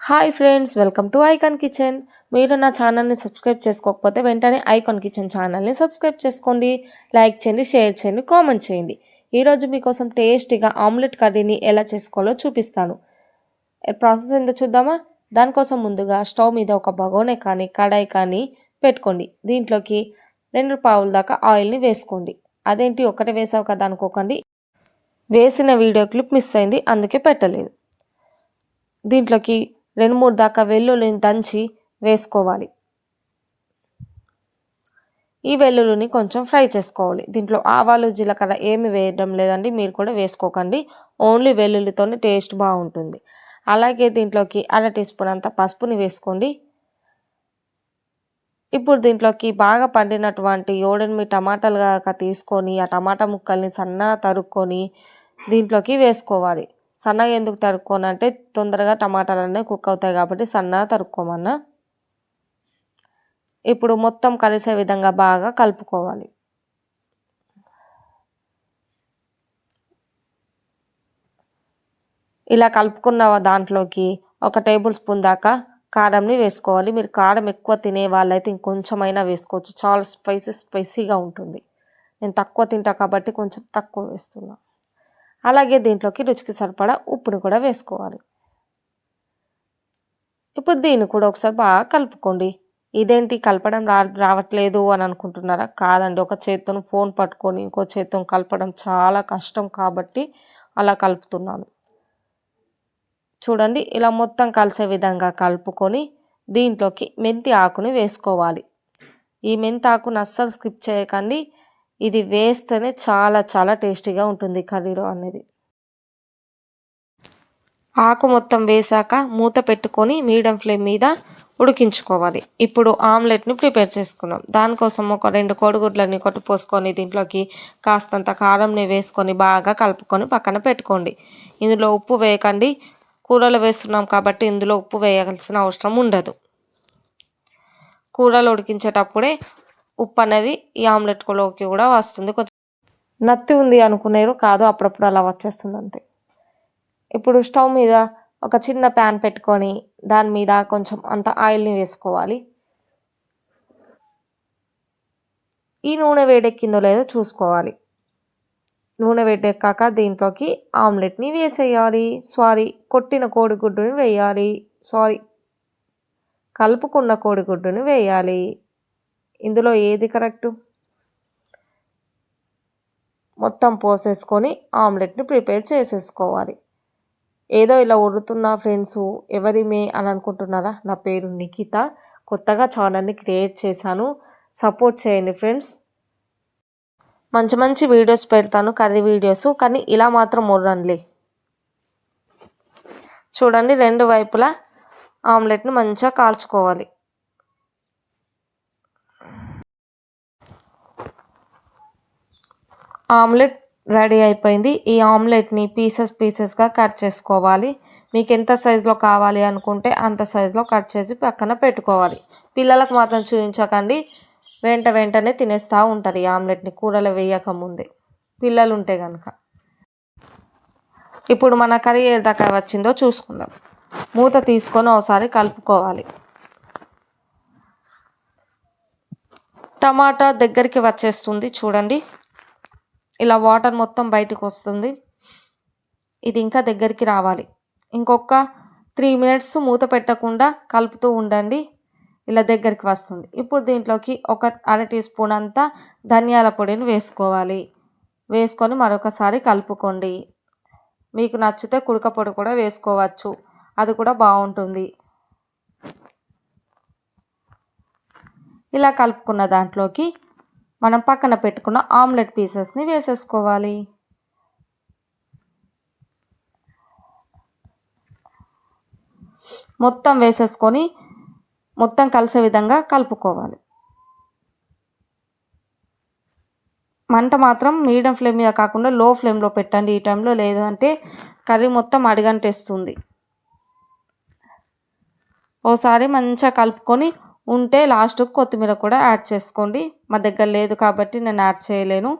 Hi friends welcome to Icon Kitchen మీరు నా ఛానల్ని సబ్స్క్రైబ్ చేసుకోకపోతే వెంటనే ఐకాన్ కిచెన్ ఛానల్ని సబ్స్క్రైబ్ చేసుకోండి లైక్ చేయండి షేర్ చేయండి కామెంట్ చేయండి. ఈరోజు మీకోసం టేస్టీగా ఆమ్లెట్ కర్రీని ఎలా చేసుకోవాలో చూపిస్తాను. ప్రాసెస్ ఏందో చూద్దామా? దానికోసం ముందుగా స్టవ్ మీద ఒక బగోనే కానీ కడాయి కానీ పెట్టుకోండి. దీంట్లోకి రెండు పావుల దాకా ఆయిల్ని వేసుకోండి. అదేంటి? ఒకటే వేసావు కదా అనుకోకండి. వేసిన వీడియో క్లిప్ మిస్ అయింది అందుకే పెట్టలేదు. దీంట్లోకి రెండు మూడు దాకా వెల్లుల్లిని దంచి వేసుకోవాలి. ఈ వెల్లుల్లిని కొంచెం ఫ్రై చేసుకోవాలి. దీంట్లో ఆవాలు జీలకర్ర ఏమి వేయడం లేదండి. మీరు కూడా వేసుకోకండి. ఓన్లీ వెల్లుల్లితోనే టేస్ట్ బాగుంటుంది. అలాగే దీంట్లోకి అర టీ స్పూన్ అంత పసుపుని వేసుకోండి. ఇప్పుడు దీంట్లోకి బాగా పండినటువంటి ఏడెనిమిది టమాటాలు కాక తీసుకొని ఆ టమాటా ముక్కల్ని సన్నగా తరుక్కొని దీంట్లోకి వేసుకోవాలి. సన్నగా ఎందుకు తరుక్కోనంటే తొందరగా టమాటాలు అనేవి కుక్ అవుతాయి కాబట్టి సన్నగా తరుక్కోమన్నా. ఇప్పుడు మొత్తం కలిసే విధంగా బాగా కలుపుకోవాలి. ఇలా కలుపుకున్న దాంట్లోకి ఒక టేబుల్ స్పూన్ దాకా కారంని వేసుకోవాలి. మీరు కారం ఎక్కువ తినే వాళ్ళైతే ఇంకొంచెమైనా వేసుకోవచ్చు. చాలా స్పైసీ స్పైసీగా ఉంటుంది. నేను తక్కువ తింటా కాబట్టి కొంచెం తక్కువ వేస్తున్నాను అలాగే దీంట్లోకి రుచికి సరిపడా ఉప్పుని కూడా వేసుకోవాలి. ఇప్పుడు దీన్ని కూడా ఒకసారి బాగా కలుపుకోండి. ఇదేంటి కలపడం రా రావట్లేదు అని అనుకుంటున్నారా? కాదండి ఒక చేత్తో ఫోన్ పట్టుకొని ఇంకో చేత్తో కలపడం చాలా కష్టం కాబట్టి అలా కలుపుతున్నాను. చూడండి ఇలా మొత్తం కలిసే విధంగా కలుపుకొని దీంట్లోకి మెంతి ఆకుని వేసుకోవాలి. ఈ మెంతి ఆకుని అస్సలు స్కిప్ చేయకండి. ఇది వేస్తేనే చాలా చాలా టేస్టీగా ఉంటుంది కర్రీలో అనేది. ఆకు మొత్తం వేసాక మూత పెట్టుకొని మీడియం ఫ్లేమ్ మీద ఉడికించుకోవాలి. ఇప్పుడు ఆమ్లెట్ని ప్రిపేర్ చేసుకుందాం. దానికోసం ఒక రెండు కోడిగుడ్లని కొట్టుపోసుకొని దీంట్లోకి కాస్తంత కారంని వేసుకొని బాగా కలుపుకొని పక్కన పెట్టుకోండి. ఇందులో ఉప్పు వేయకండి. కూరలు వేస్తున్నాం కాబట్టి ఇందులో ఉప్పు వేయాల్సిన అవసరం ఉండదు. కూరలు ఉడికించేటప్పుడే ఉప్పు అనేది ఈ ఆమ్లెట్లోకి కూడా వస్తుంది. కొంచెం నత్తి ఉంది అనుకునేరు కాదు అప్పుడప్పుడు అలా వచ్చేస్తుంది అంతే. ఇప్పుడు స్టవ్ మీద ఒక చిన్న ప్యాన్ పెట్టుకొని దాని మీద కొంచెం అంత ఆయిల్ని వేసుకోవాలి. ఈ నూనె వేడెక్కిందో లేదో చూసుకోవాలి. నూనె వేడెక్కాక దీంట్లోకి ఆమ్లెట్ని వేసేయాలి. సారీ కొట్టిన కోడిగుడ్డుని వేయాలి. సారీ కలుపుకున్న కోడిగుడ్డుని వేయాలి. ఇందులో ఏది కరెక్టు? మొత్తం పోసేసుకొని ఆమ్లెట్ని ప్రిపేర్ చేసేసుకోవాలి. ఏదో ఇలా ఉడుతున్న ఫ్రెండ్స్ ఎవరిమే అని అనుకుంటున్నారా? నా పేరు నిఖిత. కొత్తగా ఛానల్ని క్రియేట్ చేశాను. సపోర్ట్ చేయండి ఫ్రెండ్స్. మంచి మంచి వీడియోస్ పెడతాను. Curry videos. కానీ ఇలా మాత్రం ముర్రండి చూడండి రెండు వైపులా ఆమ్లెట్ని మంచిగా కాల్చుకోవాలి. ఆమ్లెట్ రెడీ అయిపోయింది. ఈ ఆమ్లెట్ని పీసెస్ పీసెస్గా కట్ చేసుకోవాలి. మీకు ఎంత సైజులో కావాలి అనుకుంటే అంత సైజులో కట్ చేసి పక్కన పెట్టుకోవాలి. పిల్లలకు మాత్రం చూపించకండి. వెంట వెంటనే తినేస్తూ ఉంటారు ఈ ఆమ్లెట్ని కూరలో వేయకముందే. పిల్లలు ఉంటే కనుక ఇప్పుడు మన కర్రీ ఏదాకా వచ్చిందో చూసుకుందాం. మూత తీసుకొని ఒకసారి కలుపుకోవాలి. టమాటా దగ్గరికి వచ్చేస్తుంది చూడండి. ఇలా వాటర్ మొత్తం బయటకు వస్తుంది. ఇది ఇంకా దగ్గరికి రావాలి. ఇంకొక త్రీ మినిట్స్ మూత పెట్టకుండా కలుపుతూ ఉండండి. ఇలా దగ్గరికి వస్తుంది. ఇప్పుడు దీంట్లోకి ఒక అర టీ స్పూన్ అంతా ధనియాల పొడిని వేసుకోవాలి. వేసుకొని మరొకసారి కలుపుకోండి. మీకు నచ్చితే కుడక పొడి కూడా వేసుకోవచ్చు. అది కూడా బాగుంటుంది. ఇలా కలుపుకున్న దాంట్లోకి మనం పక్కన పెట్టుకున్న ఆమ్లెట్ పీసెస్ని వేసేసుకోవాలి. మొత్తం వేసేసుకొని మొత్తం కలిసే విధంగా కలుపుకోవాలి. మంట మాత్రం మీడియం ఫ్లేమ్ మీద కాకుండా లో ఫ్లేమ్లో పెట్టండి. ఈ టైంలో లేదంటే కర్రీ మొత్తం అడిగంటేస్తుంది. ఓసారి మంచిగా కలుపుకొని ఉంటే లాస్ట్ కొత్తిమీర కూడా యాడ్ చేసుకోండి. మా దగ్గర లేదు కాబట్టి నేను యాడ్ చేయలేను.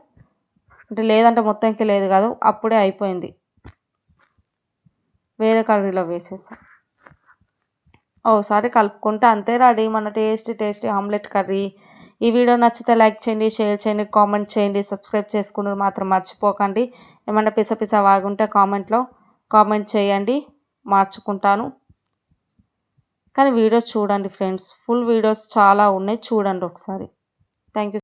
అంటే లేదంటే మొత్తంకి లేదు కాదు అప్పుడే అయిపోయింది. వేరే కర్రీలో వేసేసాం. ఒకసారి కలుపుకుంటే అంతే రెడీ. మన టేస్టీ టేస్టీ ఆమ్లెట్ కర్రీ. ఈ వీడియో నచ్చితే లైక్ చేయండి షేర్ చేయండి కామెంట్ చేయండి సబ్స్క్రైబ్ చేసుకుని మాత్రం మర్చిపోకండి. ఏమన్నా పిసపిస పిస వాగుంటే కామెంట్లో కామెంట్ చేయండి. మార్చుకుంటాను. కానీ వీడియోస్ చూడండి ఫ్రెండ్స్. ఫుల్ వీడియోస్ చాలా ఉన్నాయి. చూడండి ఒకసారి. Thank you